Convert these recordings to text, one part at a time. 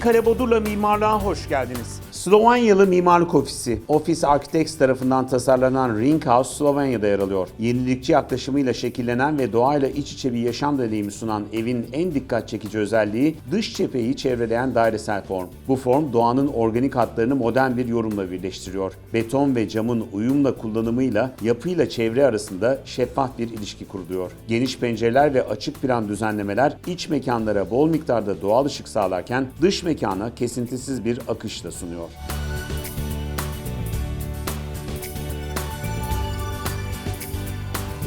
Kare Bodur'la mimarlığa hoş geldiniz. Slovanyalı Mimarlık Ofisi, Office Architects tarafından tasarlanan Ring House Slovanya'da yer alıyor. Yenilikçi yaklaşımıyla şekillenen ve doğayla iç içe bir yaşam deneyimi sunan evin en dikkat çekici özelliği dış cepheyi çevreleyen dairesel form. Bu form doğanın organik hatlarını modern bir yorumla birleştiriyor. Beton ve camın uyumla kullanımıyla yapıyla çevre arasında şeffaf bir ilişki kuruluyor. Geniş pencereler ve açık plan düzenlemeler iç mekanlara bol miktarda doğal ışık sağlarken dış mekana kesintisiz bir akışla sunuyor.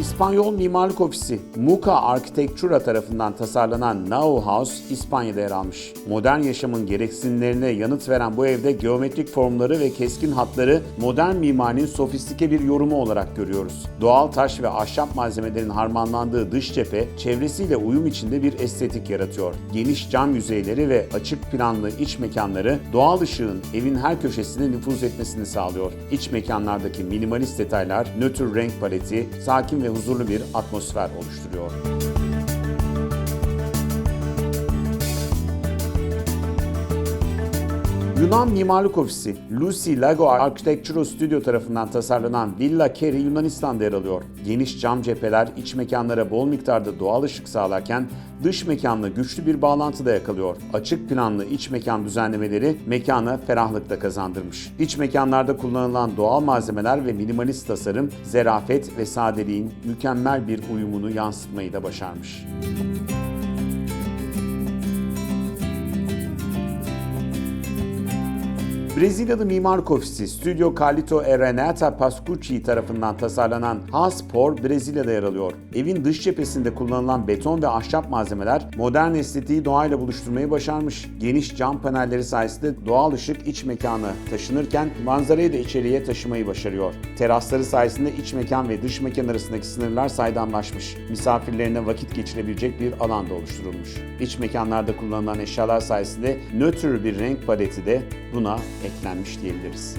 İspanyol Mimarlık Ofisi Muka Architectura tarafından tasarlanan Now House İspanya'da yer almış. Modern yaşamın gereksinimlerine yanıt veren bu evde geometrik formları ve keskin hatları modern mimarinin sofistike bir yorumu olarak görüyoruz. Doğal taş ve ahşap malzemelerin harmanlandığı dış cephe çevresiyle uyum içinde bir estetik yaratıyor. Geniş cam yüzeyleri ve açık planlı iç mekanları doğal ışığın evin her köşesine nüfuz etmesini sağlıyor. İç mekanlardaki minimalist detaylar, nötr renk paleti, sakin ve huzurlu bir atmosfer oluşturuyor. Yunan Mimarlık Ofisi, Lucy Lago Architectural Studio tarafından tasarlanan Villa Keri Yunanistan'da yer alıyor. Geniş cam cepheler iç mekanlara bol miktarda doğal ışık sağlarken dış mekanla güçlü bir bağlantı da yakalıyor. Açık planlı iç mekan düzenlemeleri mekana ferahlık da kazandırmış. İç mekanlarda kullanılan doğal malzemeler ve minimalist tasarım, zerafet ve sadeliğin mükemmel bir uyumunu yansıtmayı da başarmış. Brezilyalı mimarlık ofisi Studio Carlito e Renata Pascucci tarafından tasarlanan Haspor Brezilya'da yer alıyor. Evin dış cephesinde kullanılan beton ve ahşap malzemeler modern estetiği doğayla buluşturmayı başarmış. Geniş cam panelleri sayesinde doğal ışık iç mekana taşınırken manzarayı da içeriye taşımayı başarıyor. Terasları sayesinde iç mekan ve dış mekan arasındaki sınırlar saydamlaşmış. Misafirlerine vakit geçirebilecek bir alan da oluşturulmuş. İç mekanlarda kullanılan eşyalar sayesinde nötr bir renk paleti de buna eklenmiş diyebiliriz.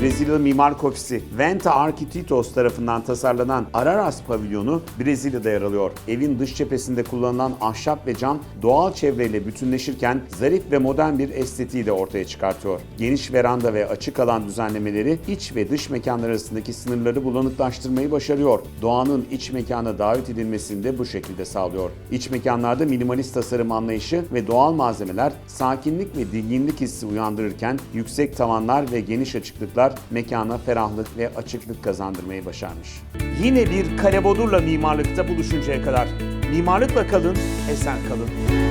Brezilyalı Mimarlık Ofisi Venta Arquititos tarafından tasarlanan Araras pavilyonu Brezilya'da yer alıyor. Evin dış cephesinde kullanılan ahşap ve cam doğal çevreyle bütünleşirken zarif ve modern bir estetiği de ortaya çıkartıyor. Geniş veranda ve açık alan düzenlemeleri iç ve dış mekanlar arasındaki sınırları bulanıklaştırmayı başarıyor. Doğanın iç mekana davet edilmesini de bu şekilde sağlıyor. İç mekanlarda minimalist tasarım anlayışı ve doğal malzemeler sakinlik ve dinginlik hissi uyandırırken yüksek tavanlar ve geniş açıklıklar mekana ferahlık ve açıklık kazandırmayı başarmış. Yine bir kare bodurla mimarlıkta buluşuncaya kadar mimarlıkla kalın, esen kalın.